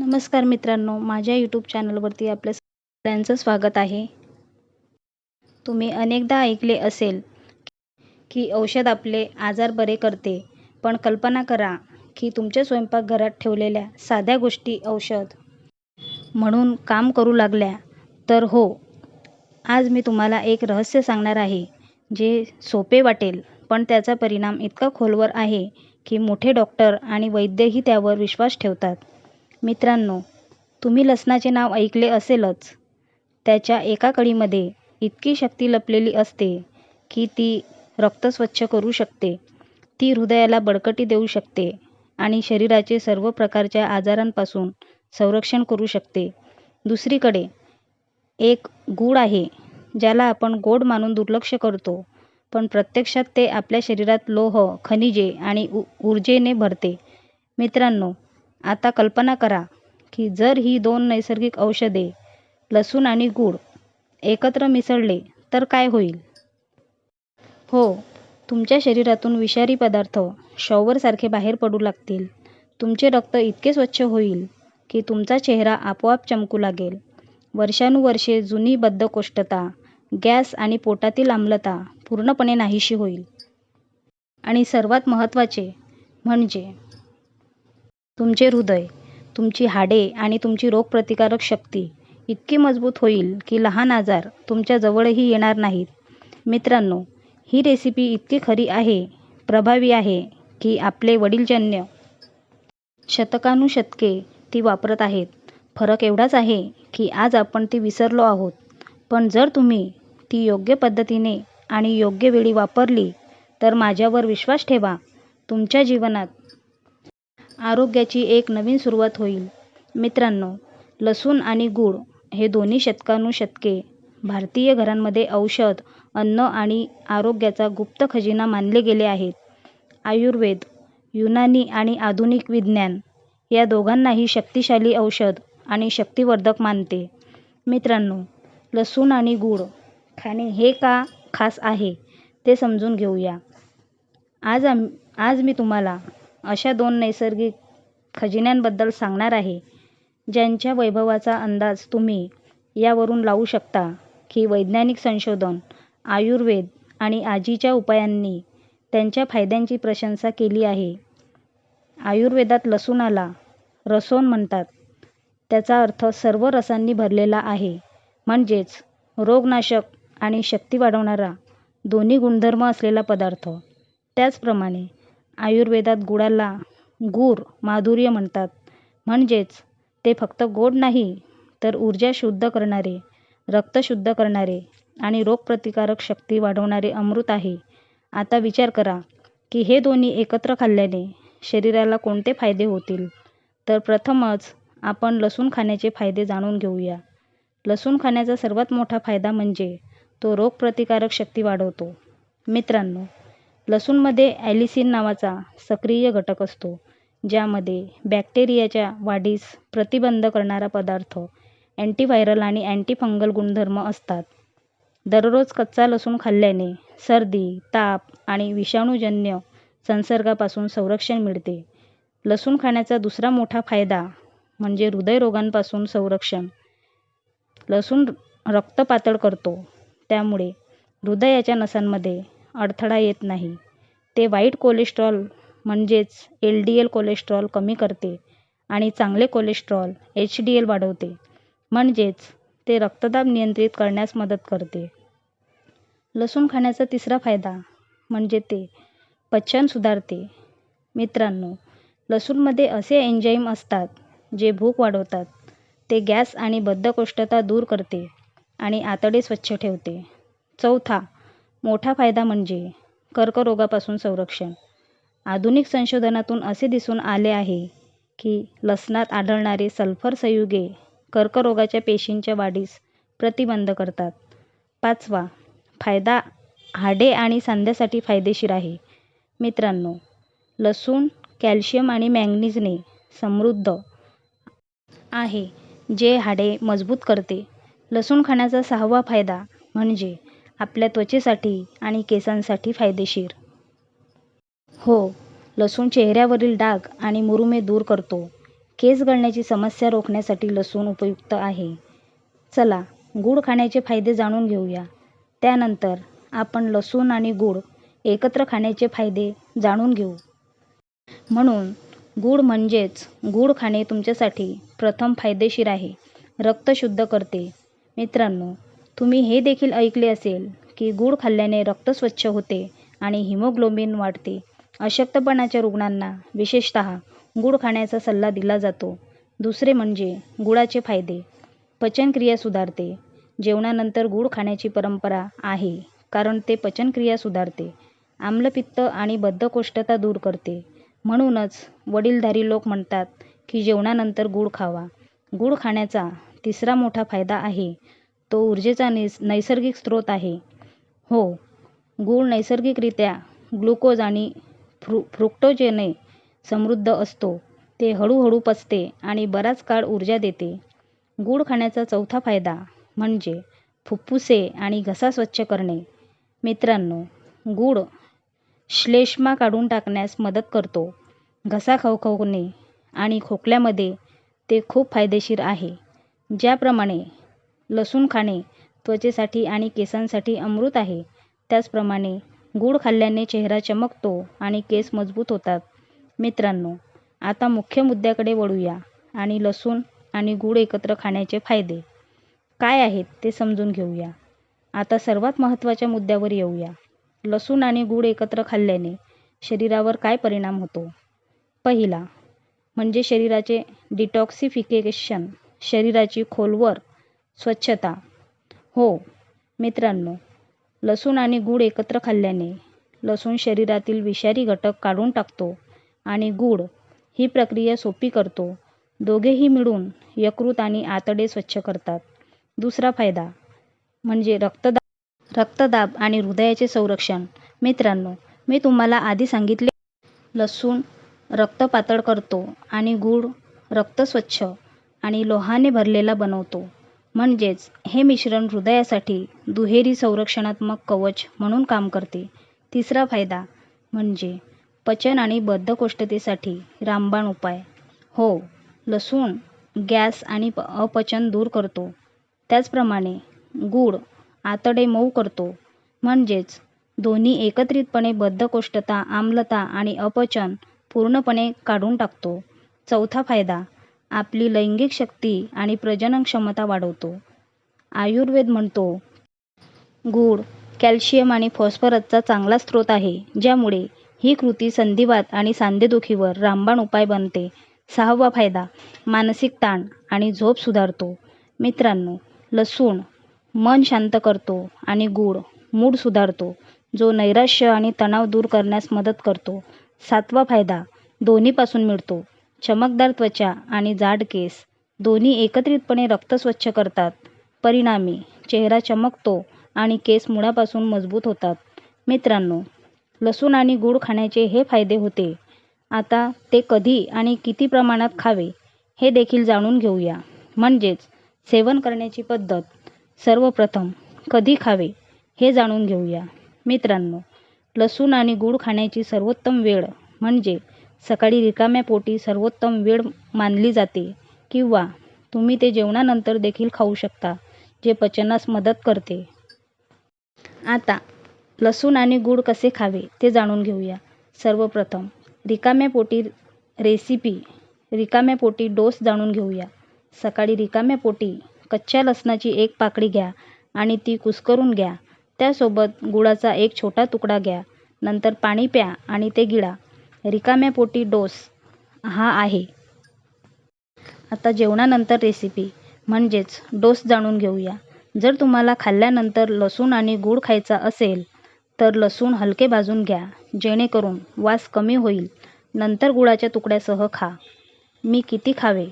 नमस्कार मित्रांनो माझ्या यूट्यूब चॅनलवरती आपल्या सगळ्यांचं स्वागत आहे. तुम्ही अनेकदा ऐकले असेल की औषध आपले आजार बरे करते पण कल्पना करा की तुमच्या स्वयंपाकघरात ठेवलेल्या साध्या गोष्टी औषध. म्हणून काम करू लागल्या तर हो आज मी तुम्हाला एक रहस्य सांगणार आहे जे सोपे वाटेल पण त्याचा परिणाम इतका खोलवर आहे की मोठे डॉक्टर आणि वैद्यही त्यावर विश्वास ठेवतात. मित्रांनो तुम्ही लसणाचे नाव ऐकले असेलच. त्याच्या एका कळीमध्ये इतकी शक्ती लपलेली असते की ती रक्त स्वच्छ करू शकते. ती हृदयाला बळकटी देऊ शकते आणि शरीराचे सर्व प्रकारच्या आजारांपासून संरक्षण करू शकते. दुसरीकडे एक गूळ आहे ज्याला आपण गोड मानून दुर्लक्ष करतो पण प्रत्यक्षात ते आपल्या शरीरात लोह खनिजे आणि ऊ ऊर्जेने भरते. मित्रांनो आता कल्पना करा की जर ही दोन नैसर्गिक औषधे लसूण आणि गूळ एकत्र मिसळले तर काय होईल? हो तुमच्या शरीरातून विषारी पदार्थ शॉवरसारखे बाहेर पडू लागतील. तुमचे रक्त इतके स्वच्छ होईल की तुमचा चेहरा आपोआप चमकू लागेल. वर्षानुवर्षे जुनी बद्धकोष्ठता गॅस आणि पोटातील आम्लता पूर्णपणे नाहीशी होईल. आणि सर्वात महत्त्वाचे म्हणजे तुमचे हृदय तुमची हाडे आणि तुमची रोगप्रतिकारक शक्ती इतकी मजबूत होईल की लहान आजार तुमच्याजवळही येणार नाहीत. मित्रांनो ही रेसिपी इतकी खरी आहे प्रभावी आहे की आपले वडीलजन्य शतकानुशतके ती वापरत आहेत. फरक एवढाच आहे की आज आपण ती विसरलो आहोत. पण जर तुम्ही ती योग्य पद्धतीने आणि योग्य वेळी वापरली तर माझ्यावर विश्वास ठेवा. तुमच्या जीवनात आरोग्याची एक नवीन सुरुवात होईल. मित्रांनो लसूण आणि गूळ हे दोन्ही शतकानुशतके भारतीय घरांमध्ये औषध अन्न आणि आरोग्याचा गुप्त खजिना मानले गेले आहेत. आयुर्वेद युनानी आणि आधुनिक विज्ञान या दोघांनाही शक्तिशाली औषध आणि शक्तिवर्धक मानते. मित्रांनो लसूण आणि गूळ खाणे हे का खास आहे ते समजून घेऊया. आज आम आज मी तुम्हाला अशा दोन नैसर्गिक खजिन्यांबद्दल सांगणार आहे ज्यांच्या वैभवाचा अंदाज तुम्ही यावरून लावू शकता की वैज्ञानिक संशोधन आयुर्वेद आणि आजीच्या उपायांनी त्यांच्या फायद्यांची प्रशंसा केली आहे. आयुर्वेदात लसूणाला रसोन म्हणतात. त्याचा अर्थ सर्व रसांनी भरलेला आहे. म्हणजेच रोगनाशक आणि शक्ती वाढवणारा दोन्ही गुणधर्म असलेला पदार्थ. त्याचप्रमाणे आयुर्वेदात गुळाला गूर माधुर्य म्हणतात. म्हणजेच ते फक्त गोड नाही तर ऊर्जा शुद्ध करणारे रक्त शुद्ध करणारे आणि रोगप्रतिकारक शक्ती वाढवणारे अमृत आहे. आता विचार करा की हे दोन्ही एकत्र खाल्ल्याने शरीराला कोणते फायदे होतील? तर प्रथमच आपण लसूण खाण्याचे फायदे जाणून घेऊया. लसूण खाण्याचा सर्वात मोठा फायदा म्हणजे तो रोगप्रतिकारक शक्ती वाढवतो. मित्रांनो लसूणमध्ये ॲलिसिन नावाचा सक्रिय घटक असतो ज्यामध्ये बॅक्टेरियाच्या वाढीस प्रतिबंध करणारा पदार्थ अँटीव्हायरल आणि अँटीफंगल गुणधर्म असतात. दररोज कच्चा लसूण खाल्ल्याने सर्दी ताप आणि विषाणूजन्य संसर्गापासून संरक्षण मिळते. लसूण खाण्याचा दुसरा मोठा फायदा म्हणजे हृदयरोगांपासून संरक्षण. लसूण रक्त पातळ करतो त्यामुळे हृदयाच्या नसांमध्ये अडथळा येत नाही. ते वाईट कोलेस्ट्रॉल म्हणजेच एल डी एल कोलेस्ट्रॉल कमी करते आणि चांगले कोलेस्ट्रॉल एच डी एल वाढवते. म्हणजेच ते रक्तदाब नियंत्रित करण्यास मदत करते. लसूण खाण्याचा तिसरा फायदा म्हणजे ते पचन सुधारते. मित्रांनो लसूणमध्ये असे एन्झाईम असतात जे भूक वाढवतात. ते गॅस आणि बद्धकोष्ठता दूर करते आणि आतडे स्वच्छ ठेवते. चौथा मोठा फायदा म्हणजे कर्करोगापासून संरक्षण. आधुनिक संशोधनातून असे दिसून आले आहे की लसणात आढळणारे सल्फर संयुगे कर्करोगाच्या पेशींच्या वाढीस प्रतिबंध करतात. पाचवा फायदा हाडे आणि सांध्यासाठी फायदेशीर आहे. मित्रांनो लसूण कॅल्शियम आणि मॅंगनीजने समृद्ध आहे जे हाडे मजबूत करते. लसूण खाण्याचा सहावा फायदा म्हणजे आपल्या त्वचेसाठी आणि केसांसाठी फायदेशीर. हो लसूण चेहऱ्यावरील डाग आणि मुरुमे दूर करतो. केस गळण्याची समस्या रोखण्यासाठी लसूण उपयुक्त आहे. चला गूळ खाण्याचे फायदे जाणून घेऊया. त्यानंतर आपण लसूण आणि गूळ एकत्र खाण्याचे फायदे जाणून घेऊ. म्हणून गूळ म्हणजेच गूळ खाणे तुमच्यासाठी प्रथम फायदेशीर आहे. रक्त शुद्ध करते. मित्रांनो तुम्ही हे देखील ऐकले असेल की गूळ खाल्ल्याने रक्त स्वच्छ होते आणि हिमोग्लोबिन वाढते. अशक्तपणाच्या रुग्णांना विशेषतः गूळ खाण्याचा सल्ला दिला जातो. दुसरे म्हणजे गुळाचे फायदे. पचनक्रिया सुधारते. जेवणानंतर गूळ खाण्याची परंपरा आहे कारण ते पचनक्रिया सुधारते. आम्लपित्त आणि बद्धकोष्ठता दूर करते. म्हणूनच वडीलधारी लोक म्हणतात की जेवणानंतर गूळ खावा. गूळ खाण्याचा तिसरा मोठा फायदा आहे तो ऊर्जेचा नैस नैसर्गिक स्रोत आहे. हो गूळ नैसर्गिकरित्या ग्लुकोज आणि फ्रु फ्रुक्टोजने समृद्ध असतो. ते हळूहळू पचते आणि बराच काळ ऊर्जा देते. गूळ खाण्याचा चौथा फायदा म्हणजे फुफ्फुसे आणि घसा स्वच्छ करणे. मित्रांनो गूळ श्लेष्मा काढून टाकण्यास मदत करतो. घसा खवखवणे आणि खोकल्यामध्ये ते खूप फायदेशीर आहे. ज्याप्रमाणे लसूण खाणे त्वचेसाठी आणि केसांसाठी अमृत आहे. त्याचप्रमाणे गूळ खाल्ल्याने चेहरा चमकतो आणि केस मजबूत होतात. मित्रांनो आता मुख्य मुद्द्याकडे वळूया आणि लसूण आणि गूळ एकत्र खाण्याचे फायदे. काय आहेत ते समजून घेऊया. आता सर्वात महत्त्वाच्या मुद्द्यावर येऊया. लसूण आणि गूळ एकत्र खाल्ल्याने शरीरावर काय परिणाम होतो? पहिला म्हणजे शरीराचे डिटॉक्सिफिकेशन शरीराची खोलवर स्वच्छता. हो मित्रांनो लसूण आणि गूळ एकत्र खाल्ल्याने लसूण शरीरातील विषारी घटक काढून टाकतो आणि गूळ ही प्रक्रिया सोपी करतो. दोघेही मिळून यकृत आणि आतडे स्वच्छ करतात. दुसरा फायदा म्हणजे रक्तदाब रक्तदाब आणि हृदयाचे संरक्षण. मित्रांनो मी तुम्हाला आधी सांगितले लसूण रक्त पातळ करतो आणि गूळ रक्त स्वच्छ आणि लोहाने भरलेला बनवतो. म्हणजेच हे मिश्रण हृदयासाठी दुहेरी संरक्षणात्मक कवच म्हणून काम करते. तिसरा फायदा म्हणजे पचन आणि बद्धकोष्ठतेसाठी रामबाण उपाय. हो लसूण गॅस आणि प अपचन दूर करतो. त्याचप्रमाणे गूळ आतडे मऊ करतो. म्हणजेच दोन्ही एकत्रितपणे बद्धकोष्ठता आम्लता आणि अपचन पूर्णपणे काढून टाकतो. चौथा फायदा आपली लैंगिक शक्ती आणि प्रजनन क्षमता वाढवतो. आयुर्वेद म्हणतो गूळ कॅल्शियम आणि फॉस्फरसचा चांगला स्रोत आहे ज्यामुळे ही कृती संधिवात आणि सांधेदुखीवर रामबाण उपाय बनते. सहावा फायदा मानसिक ताण आणि झोप सुधारतो. मित्रांनो लसूण मन शांत करतो आणि गूळ मूड सुधारतो जो नैराश्य आणि तणाव दूर करण्यास मदत करतो. सातवा फायदा दोन्हीपासून मिळतो. चमकदार त्वचा आणि जाड केस दोन्ही एकत्रितपणे रक्त स्वच्छ करतात. परिणामी चेहरा चमकतो आणि केस मुळापासून मजबूत होतात. मित्रांनो लसूण आणि गूळ खाण्याचे हे फायदे होते. आता ते कधी आणि किती प्रमाणात खावे हे देखील जाणून घेऊया. म्हणजेच सेवन करण्याची पद्धत सर्वप्रथम कधी खावे हे जाणून घेऊया. मित्रांनो लसूण आणि गूळ खाण्याची सर्वोत्तम वेळ म्हणजे सकाळी रिकाम्या पोटी सर्वोत्तम वेळ मानली जाते. किंवा तुम्ही ते जेवणानंतर देखील खाऊ शकता जे पचनास मदत करते. आता लसूण आणि गूळ कसे खावे ते जाणून घेऊया. सर्वप्रथम रिकाम्या पोटी रेसिपी रिकाम्या पोटी डोस जाणून घेऊया. सकाळी रिकाम्या पोटी कच्च्या लसणाची एक पाकळी घ्या आणि ती कुस्करून घ्या. त्यासोबत गुळाचा एक छोटा तुकडा घ्या. नंतर पाणी प्या आणि ते गिळा. रिकाम्या पोटी डोस हा आहे. आता जेवणानंतर रेसिपी म्हणजेच डोस जाणून घेऊया. जर तुम्हाला खाल्ल्यानंतर लसूण आणि गूळ खायचा असेल तर लसूण हलके भाजून घ्या. जेणेकरून वास कमी होईल. नंतर गुळाच्या तुकड्यासह खा. मी किती खावे?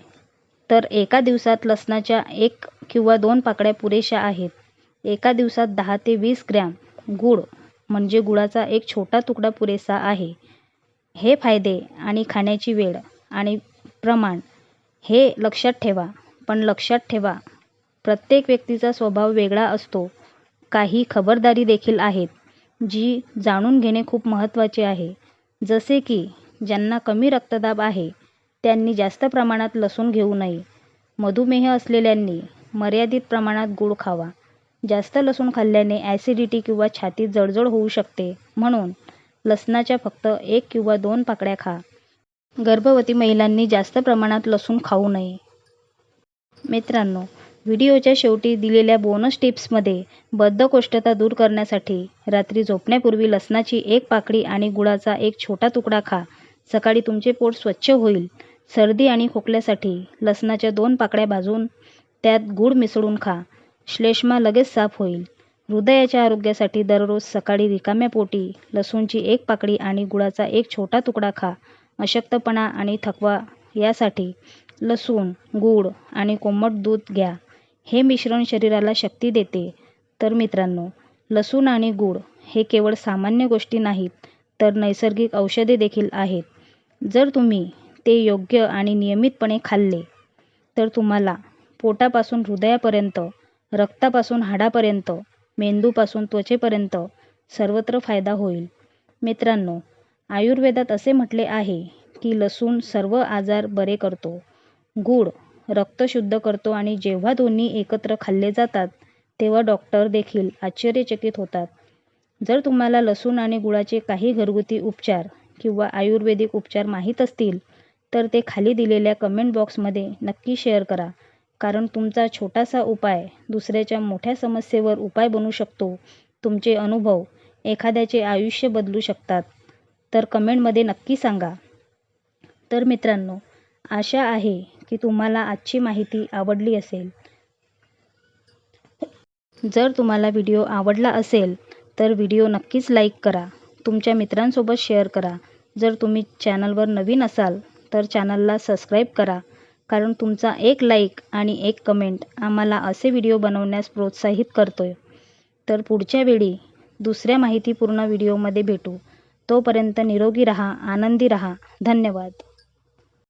तर एका दिवसात लसणाच्या एक किंवा दोन पाकळ्या पुरेशा आहेत. एका दिवसात दहा ते वीस ग्रॅम गूळ म्हणजे गुळाचा एक छोटा तुकडा पुरेसा आहे. हे फायदे आणि खाण्याची वेळ आणि प्रमाण हे लक्षात ठेवा. पण लक्षात ठेवा प्रत्येक व्यक्तीचा स्वभाव वेगळा असतो. काही खबरदारी देखील आहेत जी जाणून घेणे खूप महत्त्वाचे आहे. जसे की ज्यांना कमी रक्तदाब आहे त्यांनी जास्त प्रमाणात लसूण घेऊ नये. मधुमेह असलेल्यांनी मर्यादित प्रमाणात गूळ खावा. जास्त लसूण खाल्ल्याने ॲसिडिटी किंवा छातीत जळजळ होऊ शकते. म्हणून लसणाच्या फक्त एक किंवा दोन पाकळ्या खा. गर्भवती महिलांनी जास्त प्रमाणात लसूण खाऊ नये. मित्रांनो व्हिडिओच्या शेवटी दिलेल्या बोनस टिप्समध्ये बद्धकोष्ठता दूर करण्यासाठी रात्री झोपण्यापूर्वी लसणाची एक पाकळी आणि गुळाचा एक छोटा तुकडा खा. सकाळी तुमचे पोट स्वच्छ होईल. सर्दी आणि खोकल्यासाठी लसणाच्या दोन पाकळ्या भाजून त्यात गूळ मिसळून खा. श्लेष्मा लगेच साफ होईल. हृदयाच्या आरोग्यासाठी दररोज सकाळी रिकाम्या पोटी लसूणची एक पाकळी आणि गुळाचा एक छोटा तुकडा खा. अशक्तपणा आणि थकवा यासाठी लसूण गूळ आणि कोमट दूध घ्या. हे मिश्रण शरीराला शक्ती देते. तर मित्रांनो लसूण आणि गूळ हे केवळ सामान्य गोष्टी नाहीत तर नैसर्गिक औषधे देखील आहेत. जर तुम्ही ते योग्य आणि नियमितपणे खाल्ले तर तुम्हाला पोटापासून हृदयापर्यंत रक्तापासून हाडापर्यंत मेंदूपासून त्वचेपर्यंत सर्वत्र फायदा होईल. मित्रांनो आयुर्वेदात असे म्हटले आहे की लसूण सर्व आजार बरे करतो गूळ रक्त शुद्ध करतो आणि जेव्हा दोन्ही एकत्र खाल्ले जातात तेव्हा डॉक्टर देखील आश्चर्यचकित होतात. जर तुम्हाला लसूण आणि गुळाचे काही घरगुती उपचार किंवा आयुर्वेदिक उपचार माहीत असतील तर ते खाली दिलेल्या कमेंट बॉक्समध्ये नक्की शेअर करा. कारण तुमचा छोटासा उपाय दुसऱ्याच्या मोठ्या समस्येवर उपाय बनू शकतो. तुमचे अनुभव एखाद्याचे आयुष्य बदलू शकतात. तर कमेंटमध्ये नक्की सांगा. तर मित्रांनो आशा आहे की तुम्हाला आजची माहिती आवडली असेल. जर तुम्हाला व्हिडिओ आवडला असेल तर व्हिडिओ नक्कीच लाईक करा. तुमच्या मित्रांसोबत शेअर करा. जर तुम्ही चॅनलवर नवीन असाल तर चॅनलला सबस्क्राईब करा. कारण तुमचा एक लाईक आणि एक कमेंट आम्हाला असे व्हिडिओ बनवण्यास प्रोत्साहित करतोय. तर पुढच्या वेळी दुसऱ्या माहितीपूर्ण व्हिडिओमध्ये भेटू. तोपर्यंत निरोगी रहा आनंदी रहा. धन्यवाद.